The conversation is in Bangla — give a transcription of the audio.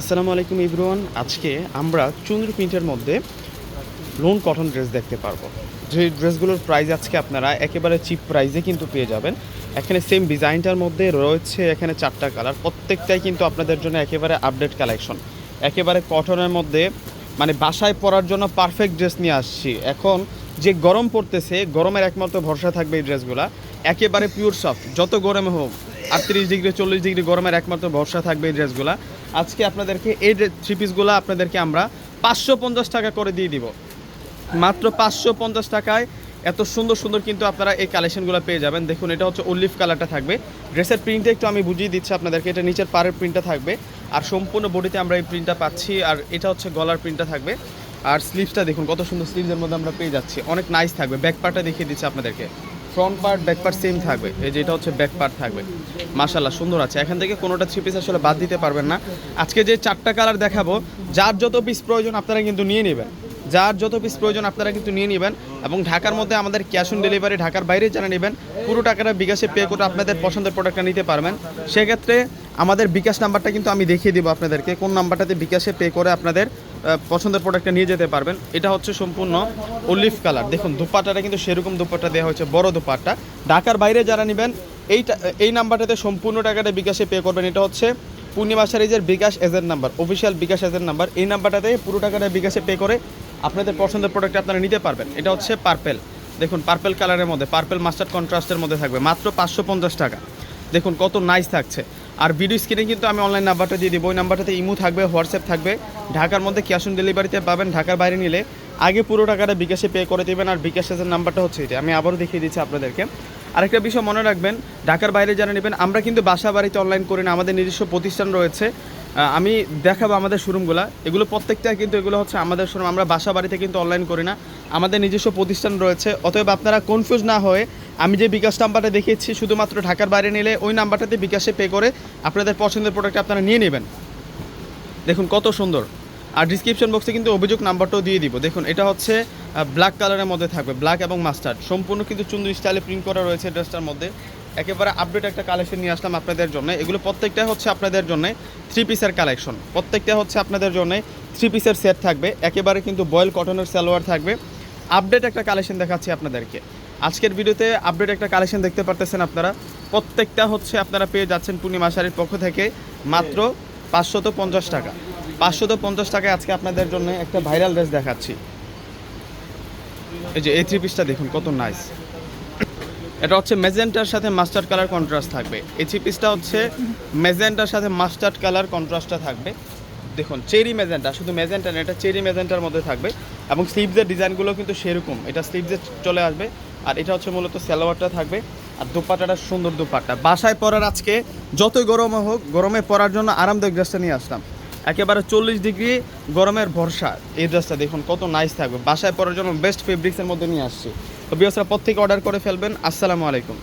আসসালামু আলাইকুম ইব্রুয়ান আজকে আমরা চুন্দ্র প্রিন্টের মধ্যে লোন কটন ড্রেস দেখতে পারব। যে ড্রেসগুলোর প্রাইস আজকে আপনারা একেবারে চিপ প্রাইসে কিন্তু পেয়ে যাবেন। এখানে সেম ডিজাইনটার মধ্যে রয়েছে এখানে চারটা কালার। প্রত্যেকটাই কিন্তু আপনাদের জন্য একেবারে আপডেট কালেকশন একেবারে কটনের মধ্যে মানে বাসায় পরার জন্য পারফেক্ট ড্রেস নিয়ে আসছি। এখন যে গরম পড়তেছে, গরমের একমাত্র ভরসা থাকবে এই ড্রেসগুলা। একেবারে পিওর সফট যত গরমে হোক, আটত্রিশ ডিগ্রি, চল্লিশ ডিগ্রি গরমের একমাত্র ভরসা থাকবে এই ড্রেসগুলা। আজকে আপনাদেরকে এই থ্রি পিসগুলো আপনাদেরকে আমরা পাঁচশো পঞ্চাশ টাকা করে দিয়ে দিব। মাত্র পাঁচশো পঞ্চাশ টাকায় এত সুন্দর সুন্দর কিন্তু আপনারা এই কালেকশনগুলো পেয়ে যাবেন। দেখুন, এটা হচ্ছে অলিভ কালারটা থাকবে। ড্রেসের প্রিন্টটা একটু আমি বুঝিয়ে দিচ্ছি আপনাদেরকে। এটা নিচের পাড়ের প্রিন্টটা থাকবে। আর সম্পূর্ণ বডিতে আমরা এই প্রিন্টটা পাচ্ছি। আর এটা হচ্ছে গলার প্রিন্টটা থাকবে। আর স্লিভসটা দেখুন, কত সুন্দর স্লিভসের মধ্যে আমরা পেয়ে যাচ্ছি। অনেক নাইস থাকবে। ব্যাক পার্টটা দেখিয়ে দিচ্ছি আপনাদেরকে। Front part back part same থাকবে। এই যে এটা হচ্ছে ব্যাক পার্ট থাকবে। মাশাল্লাহ সুন্দর আছে। এখান থেকে কোনোটা থ্রি পিস আসলে বাদ দিতে পারবেন না। আজকে যে চারটা কালার দেখাবো, যার যত পিস প্রয়োজন আপনারা কিন্তু নিয়ে নেবেন। যার যত পিস প্রয়োজন আপনারা কিন্তু নিয়ে নেবেন এবং ঢাকার মধ্যে আমাদের ক্যাশ অন ডেলিভারি ঢাকার বাইরে যারা নেবেন, পুরো টাকাটা বিকাশে পে করে আপনাদের পছন্দের প্রোডাক্টটা নিতে পারবেন। সেক্ষেত্রে আমাদের বিকাশ নাম্বারটা কিন্তু আমি দেখিয়ে দিব আপনাদেরকে। কোন নাম্বারটাতে বিকাশে পে করে আপনাদের পছন্দের প্রোডাক্টটা নিয়ে যেতে পারবেন। এটা হচ্ছে সম্পূর্ণ অলিভ কালার দেখুন দুপাট্টাটা কিন্তু সেরকম দুপাট্টা দেওয়া হয়েছে, বড় দুপাট্টা। ঢাকার বাইরে যারা নেবেন, এইটা, এই নাম্বারটাতে সম্পূর্ণ টাকাটা বিকাশে পে করবেন। এটা হচ্ছে Purnima সারিজের bKash agent number official bKash agent number এই নাম্বারটাতে পুরো টাকাটা বিকাশে পে করে আপনাদের পছন্দের প্রোডাক্ট আপনারা নিতে পারবেন। এটা হচ্ছে পার্পেল দেখুন পার্পেল কালারের মধ্যে পার্পেল মাস্টার কন্ট্রাস্টের মধ্যে থাকবে, মাত্র পাঁচশো পঞ্চাশ টাকা। দেখুন, কত নাইস থাকছে। আর ভিডিও স্ক্রিনে কিন্তু আমি অনলাইন নাম্বারটা দিয়ে দিব। ওই নাম্বারটাতে ইমো থাকবে, হোয়াটসঅ্যাপ থাকবে। ঢাকার মধ্যে ক্যাশ অন ডেলিভারিতে পাবেন, ঢাকার বাইরে নিলে আগে পুরো টাকাটা বিকাশে পে করে দেবেন আর বিকাশের নাম্বারটা হচ্ছে এটা। আমি আবারও দেখিয়ে দিচ্ছি আপনাদেরকে। আরেকটা বিষয় মনে রাখবেন, ঢাকার বাইরে যারা নেবেন, আমরা কিন্তু বাসা বাড়িতে অনলাইন করি না, আমাদের নিজস্ব প্রতিষ্ঠান রয়েছে। আমি দেখাবো আমাদের শোরুমগুলো। এগুলো প্রত্যেকটা কিন্তু এগুলো হচ্ছে আমাদের শোরুম। আমরা বাসা বাড়িতে কিন্তু অনলাইন করি না। আমাদের নিজস্ব প্রতিষ্ঠান রয়েছে। অতএব আপনারা কনফিউজ না হয়ে আমি যে বিকাশ নাম্বারটা দেখিয়েছি, শুধুমাত্র ঢাকার বাইরে নিলে ওই নাম্বারটাতে বিকাশে পে করে আপনাদের পছন্দের প্রোডাক্ট আপনারা নিয়ে নেবেন। দেখুন কত সুন্দর। আর ডিসক্রিপশন বক্সে কিন্তু অভিযোগ নাম্বারটাও দিয়ে দিব। দেখুন, এটা হচ্ছে ব্ল্যাক কালারের মধ্যে থাকবে ব্ল্যাক এবং মাস্টার্ড সম্পূর্ণ কিন্তু চুন্দর স্টাইলে প্রিন্ট করা রয়েছে ড্রেসটার মধ্যে। একেবারে আপডেট একটা কালেকশন নিয়ে আসলাম আপনাদের জন্য। এগুলো প্রত্যেকটা হচ্ছে আপনাদের জন্য থ্রি পিসের কালেকশন প্রত্যেকটা হচ্ছে আপনাদের জন্য থ্রি পিসের সেট থাকবে। একেবারে কিন্তু বয়েল কটনের সালোয়ার থাকবে। আপডেট একটা কালেকশন দেখাচ্ছি আপনাদেরকে। আজকের ভিডিওতে আপডেট একটা কালেকশন দেখতে পারতেছেন আপনারা। প্রত্যেকটা হচ্ছে আপনারা পেয়ে যাচ্ছেন পূর্ণিমা শাড়ির পক্ষ থেকে মাত্র পাঁচশত পঞ্চাশ টাকা। পাঁচশত পঞ্চাশ টাকায় আজকে আপনাদের জন্য একটা ভাইরাল ড্রেস দেখাচ্ছি। এই যে এই থ্রি পিসটা দেখুন, কত নাইস এটা হচ্ছে মেজেন্টার সাথে মাস্টার্ড কালার কন্ট্রাস্ট থাকবে। এই থ্রি পিসটা হচ্ছে মেজেন্টার সাথে মাস্টার্ড কালার কন্ট্রাস্টটা থাকবে। দেখুন, চেরি মেজেন্টা শুধু মেজেন্টা না, এটা চেরি মেজেন্টার মধ্যে থাকবে এবং স্লিভসের ডিজাইনগুলো কিন্তু সেরকম। এটা স্লিভসে চলে আসবে আর এটা হচ্ছে মূলত সালোয়ারটা থাকবে। আর দুপাট্টাটা সুন্দর দুপাট্টা। বাসায় পরার আজকে যতই গরম হোক, গরমে পরার জন্য আরামদায়ক ড্রেসটা নিয়ে আসলাম। একেবারে চল্লিশ ডিগ্রি গরমের ভরসা। এই ড্রেসটা দেখুন, কত নাইস থাকবে। বাসায় পরার জন্য বেস্ট ফেব্রিক্সের মধ্যে নিয়ে আসছি। তো বিয়সরা থেকে অর্ডার করে ফেলবেন। আসসালামু আলাইকুম।